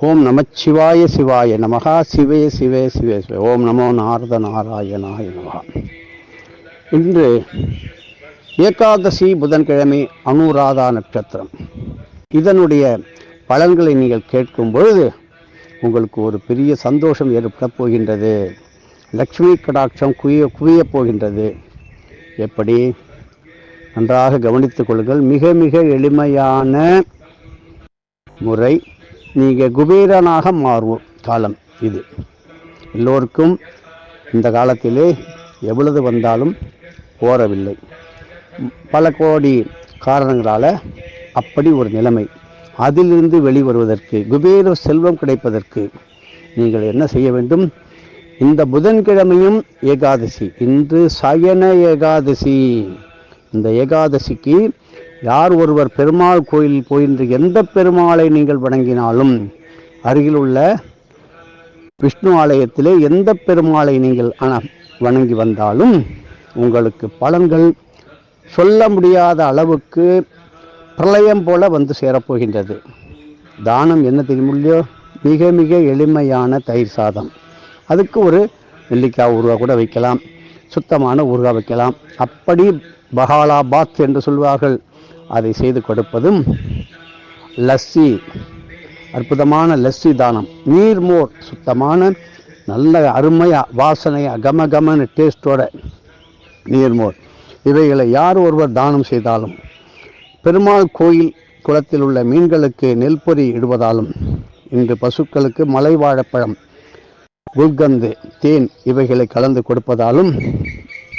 ஓம் நமச்சிவாய சிவாய நமகா. சிவே சிவே சிவே சிவே. ஓம் நமோ நாரத நாராயணாய நமகா. இன்று ஏகாதசி புதன்கிழமை அனுராதா நட்சத்திரம். இதனுடைய பலன்களை நீங்கள் கேட்கும் பொழுது உங்களுக்கு ஒரு பெரிய சந்தோஷம் ஏற்படப் போகின்றது. லக்ஷ்மி கடாட்சம் குவிய குவியப் போகின்றது. எப்படி? நன்றாக கவனித்துக் கொள்ளுங்கள். மிக மிக எளிமையான முறை. நீங்கள் குபேரனாக மாறுவோம் காலம் இது. எல்லோருக்கும் இந்த காலத்திலே எவ்வளவு வந்தாலும் போறவில்லை. பல கோடி காரணங்களால் அப்படி ஒரு நிலைமை. அதிலிருந்து வெளிவருவதற்கு குபேர செல்வம் கிடைப்பதற்கு நீங்கள் என்ன செய்ய வேண்டும்? இந்த புதன்கிழமையும் ஏகாதசி. இன்று சயன ஏகாதசி. இந்த ஏகாதசிக்கு யார் ஒருவர் பெருமாள் கோயில் போயின்று எந்த பெருமாளை நீங்கள் வணங்கினாலும் அருகில் உள்ள விஷ்ணு ஆலயத்திலே எந்த பெருமாளை நீங்கள் வணங்கி வந்தாலும் உங்களுக்கு பலன்கள் சொல்ல முடியாத அளவுக்கு பிரளயம் போல வந்து சேரப்போகின்றது. தானம் என்ன தெரியும் இல்லையோ? மிக மிக எளிமையான தயிர் சாதம். அதுக்கு ஒரு நெல்லிக்காய் ஊறுகாய் கூட வைக்கலாம். சுத்தமான ஊறுகாய் வைக்கலாம். அப்படி பஹாலா பாத் என்று சொல்வார்கள். அதை செய்து கொடுப்பதும் லஸ்ஸி அற்புதமான லஸ்ஸி தானம். நீர்மோர் சுத்தமான நல்ல அருமையாக வாசனையாக கம கமன்னு டேஸ்டோட நீர்மோர் இவைகளை யார் ஒருவர் தானம் செய்தாலும் பெருமாள் கோயில் குளத்தில் உள்ள மீன்களுக்கு நெல் பொறி இடுவதாலும் இன்று பசுக்களுக்கு மலை வாழைப்பழம் குல்கந்து தேன் இவைகளை கலந்து கொடுப்பதாலும்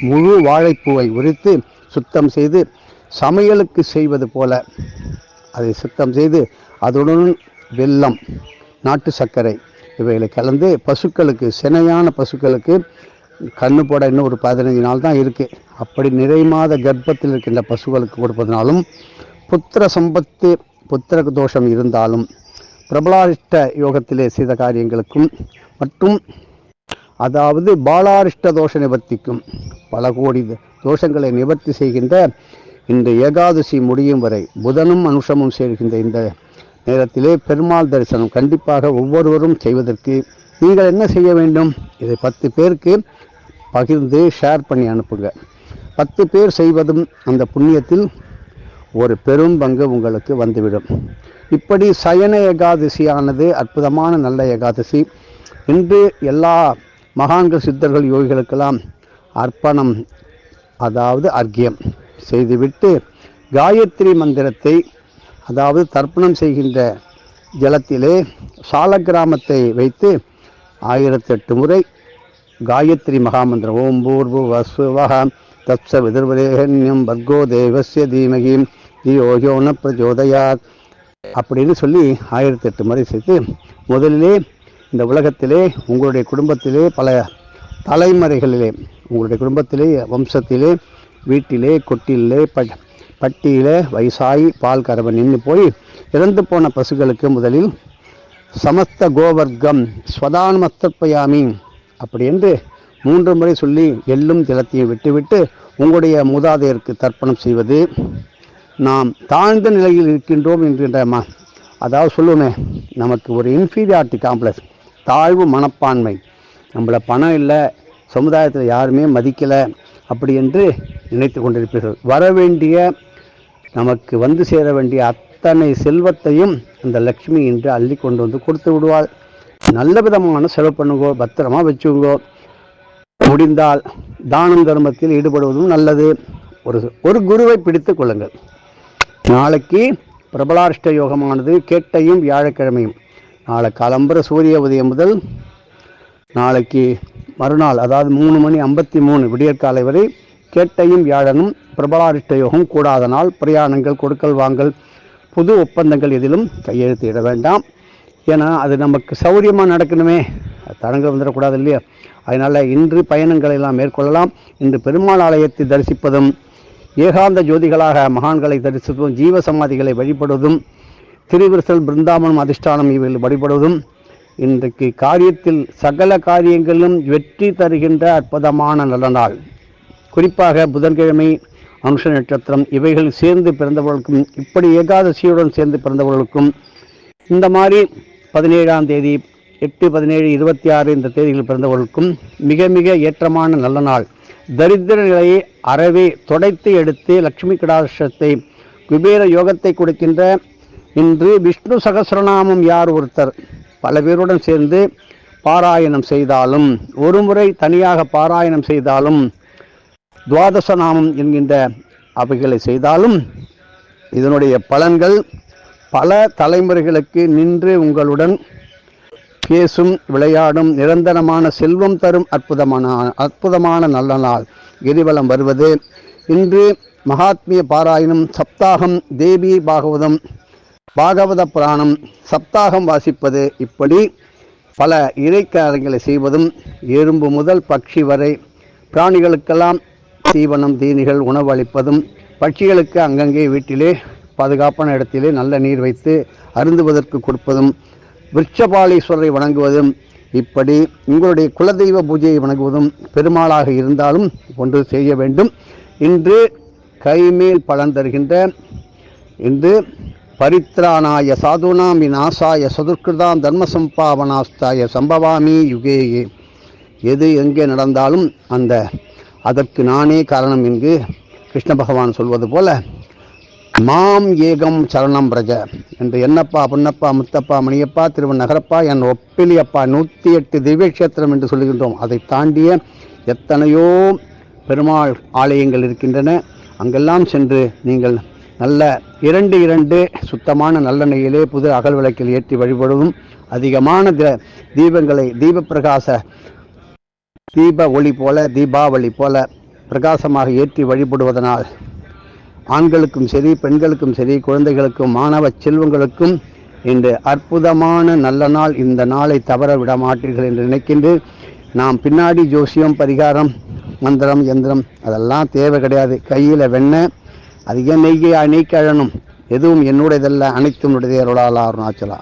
முழு வாழைப்பூவை உரித்து சுத்தம் செய்து சமையலுக்கு செய்வது போல அதை சுத்தம் செய்து அதுடன் வெல்லம் நாட்டு சர்க்கரை இவைகளை கலந்து பசுக்களுக்கு சினையான பசுக்களுக்கு கண்ணு போட இன்னும் ஒரு பதினைஞ்சு நாள் தான் இருக்குது அப்படி நிறை மாத கர்ப்பத்தில் இருக்கின்ற பசுக்களுக்கு கொடுப்பதனாலும் புத்திர சம்பத்து புத்திர தோஷம் இருந்தாலும் பிரபலாரிஷ்ட யோகத்திலே செய்த காரியங்களுக்கும் மற்றும் அதாவது பாலாரிஷ்ட தோஷ நிவர்த்திக்கும் பல கோடி தோஷங்களை நிவர்த்தி செய்கின்ற இந்த ஏகாதசி முடியும் வரை புதனும் அனுஷமும் சேர்கின்ற இந்த நேரத்திலே பெருமாள் தரிசனம் கண்டிப்பாக ஒவ்வொருவரும் செய்வதற்கு நீங்கள் என்ன செய்ய வேண்டும்? இதை பத்து பேருக்கு பகிர்ந்து ஷேர் பண்ணி அனுப்புங்க. பத்து பேர் செய்வதும் அந்த புண்ணியத்தில் ஒரு பெரும் பங்கு உங்களுக்கு வந்துவிடும். இப்படி சயன ஏகாதசியானது அற்புதமான நல்ல ஏகாதசி. இன்று எல்லா மகான்கள் சித்தர்கள் யோகிகளுக்கெல்லாம் அர்ப்பணம் அதாவது அர்க்கியம். செய்துவிட்டு காயத்ரி மந்திரத்தை அதாவது தர்ப்பணம் செய்கின்ற ஜலத்திலே சால கிராமத்தை வைத்து ஆயிரத்தெட்டு முறை காயத்ரி மகாமந்திரம். ஓம் பூர்வு வசுவக தப்ச விதிர்வரேகன்யம் பர்கோ தேவசிய தீமகி தியோஜோன பிரஜோதயாத் அப்படின்னு சொல்லி ஆயிரத்தி எட்டு முறை செய்து முதலிலே இந்த உலகத்திலே உங்களுடைய குடும்பத்திலே பல தலைமுறைகளிலே உங்களுடைய குடும்பத்திலே வம்சத்திலே வீட்டிலே கொட்டிலே ப பட்டியிலே வயசாகி பால் கறவை நின்று போய் இறந்து போன பசுகளுக்கு முதலில் சமஸ்த கோவர்க்கம் ஸ்வதானமஸ்தப்பயாமி அப்படி என்று மூன்று முறை சொல்லி எள்ளும் திலத்தையும் விட்டுவிட்டு உங்களுடைய மூதாதையருக்கு தர்ப்பணம் செய்வது. நாம் தாழ்ந்த நிலையில் இருக்கின்றோம் என்கின்ற ம அதாவது சொல்லுவோமே நமக்கு ஒரு இன்ஃபீரியாரிட்டி காம்ப்ளெக்ஸ் தாழ்வு மனப்பான்மை. நம்மளை பணம் இல்லை சமுதாயத்தில் யாருமே மதிக்கலை அப்படி என்று நினைத்து கொண்டிருப்பீர்கள். வர வேண்டிய நமக்கு வந்து சேர வேண்டிய அத்தனை செல்வத்தையும் அந்த லக்ஷ்மி என்று அள்ளி கொண்டு வந்து கொடுத்து விடுவாள். நல்ல விதமான செலவு பண்ணுங்கோ பத்திரமா வச்சுங்கோ. முடிந்தால் தானம் தர்மத்தில் ஈடுபடுவதும் நல்லது. ஒரு ஒரு குருவை பிடித்து கொள்ளுங்கள். நாளைக்கு பிரபலாஷ்ட யோகமானது கேட்டையும் வியாழக்கிழமையும். நாளை காலம்பர சூரிய உதயம் முதல் நாளைக்கு மறுநாள் அதாவது மூணு மணி ஐம்பத்தி மூணு விடியற்காலை வரை கேட்டையும் வியாழனும் பிரபலாரிஷ்டயோகம் கூடாதனால் பிரயாணங்கள் கொடுக்கல் வாங்கல் புது ஒப்பந்தங்கள் எதிலும் கையெழுத்திட வேண்டாம். ஏன்னா அது நமக்கு சௌரியமாக நடக்கணுமே. தடங்கள் வந்துடக்கூடாது இல்லையா? அதனால் இன்று பயணங்களை எல்லாம் மேற்கொள்ளலாம். இன்று பெருமாள் ஆலயத்தை தரிசிப்பதும் ஏகாந்த ஜோதிகளாக மகான்களை தரிசிப்பதும் ஜீவ சமாதிகளை வழிபடுவதும் திருவிரசல் பிருந்தாவனம் அதிஷ்டானம் இவைகள் வழிபடுவதும் இன்றைக்கு காரியத்தில் சகல காரியங்களிலும் வெற்றி தருகின்ற அற்புதமான நல்ல நாள். குறிப்பாக புதன்கிழமை அனுஷ நட்சத்திரம் இவைகள் சேர்ந்து பிறந்தவர்களுக்கும் இப்படி ஏகாதசியுடன் சேர்ந்து பிறந்தவர்களுக்கும் இந்த மாதிரி பதினேழாம் தேதி எட்டு பதினேழு இருபத்தி ஆறு இந்த தேதிகளில் பிறந்தவர்களுக்கும் மிக மிக ஏற்றமான நல்ல நாள். தரித்திர நிலையை அறவே தொடைத்து எடுத்து லட்சுமி கடாசத்தை குபேர யோகத்தை கொடுக்கின்ற இன்று விஷ்ணு சகசிரநாமம் யார் ஒருத்தர்? பல பேருடன் சேர்ந்து பாராயணம் செய்தாலும் ஒரு முறை தனியாக பாராயணம் செய்தாலும் துவாதச நாமம் என்கின்ற அவைகளை செய்தாலும் இதனுடைய பலன்கள் பல தலைமுறைகளுக்கு நின்று உங்களுடன் பேசும் விளையாடும் நிரந்தரமான செல்வம் தரும் அற்புதமான அற்புதமான நல்ல நாள் கிரிவலம் வருவது. இன்று மகாத்மிய பாராயணம் சப்தாகம் தேவி பாகவதம் பாகவத புராணம் சப்தாகம் வாசிப்பது இப்படி பல இறைக்காரங்களை செய்வதும் எறும்பு முதல் பட்சி வரை பிராணிகளுக்கெல்லாம் தீவனம் தீனிகள் உணவு அளிப்பதும் பட்சிகளுக்கு அங்கங்கே வீட்டிலே பாதுகாப்பான இடத்திலே நல்ல நீர் வைத்து அருந்துவதற்கு கொடுப்பதும் விருட்சபாலீஸ்வரரை வணங்குவதும் இப்படி உங்களுடைய குலதெய்வ பூஜையை வணங்குவதும் பெருமாளாக இருந்தாலும் ஒன்று செய்ய வேண்டும். இன்று கைமேல் பலன் தருகின்ற இன்று பரித்ராணாய சாதுனாம் விநாசாய சதுர்கிருதாம் தர்ம சம்பாவனாஸ்தாய சம்பவாமி யுகேயே. எது எங்கே நடந்தாலும் அந்த அதற்கு நானே காரணம் என்று கிருஷ்ண பகவான் சொல்வது போல மாம் ஏகம் சரணம் பிரஜ என்று என்னப்பா பொன்னப்பா முத்தப்பா மணியப்பா திருவநகரப்பா என் ஒப்பிலியப்பா நூற்றி எட்டு திவ்யக்ஷேத்திரம் என்று சொல்லுகின்றோம். அதை தாண்டிய எத்தனையோ பெருமாள் ஆலயங்கள் இருக்கின்றன. அங்கெல்லாம் சென்று நீங்கள் நல்ல இரண்டு இரண்டு சுத்தமான நல்லெண்ணெயிலே புது அகல் விளக்கில் ஏற்றி வழிபடுவதும் அதிகமான தீபங்களை தீபப்பிரகாச தீப ஒளி போல தீபாவளி போல பிரகாசமாக ஏற்றி வழிபடுவதனால் ஆண்களுக்கும் சரி பெண்களுக்கும் சரி குழந்தைகளுக்கும் மாணவ செல்வங்களுக்கும் இன்று அற்புதமான நல்ல நாள். இந்த நாளை தவற விட மாட்டீர்கள் என்று நினைக்கின்று நாம் பின்னாடி ஜோசியம் பரிகாரம் மந்திரம் எந்திரம் அதெல்லாம் தேவை கிடையாது. கையில் வெண்ணெய் அதிக நெய்யை நெய் கழனும் எதுவும் என்னுடையதல்ல அனைத்தும் உடையதே அருளாளா அருணாச்சலா.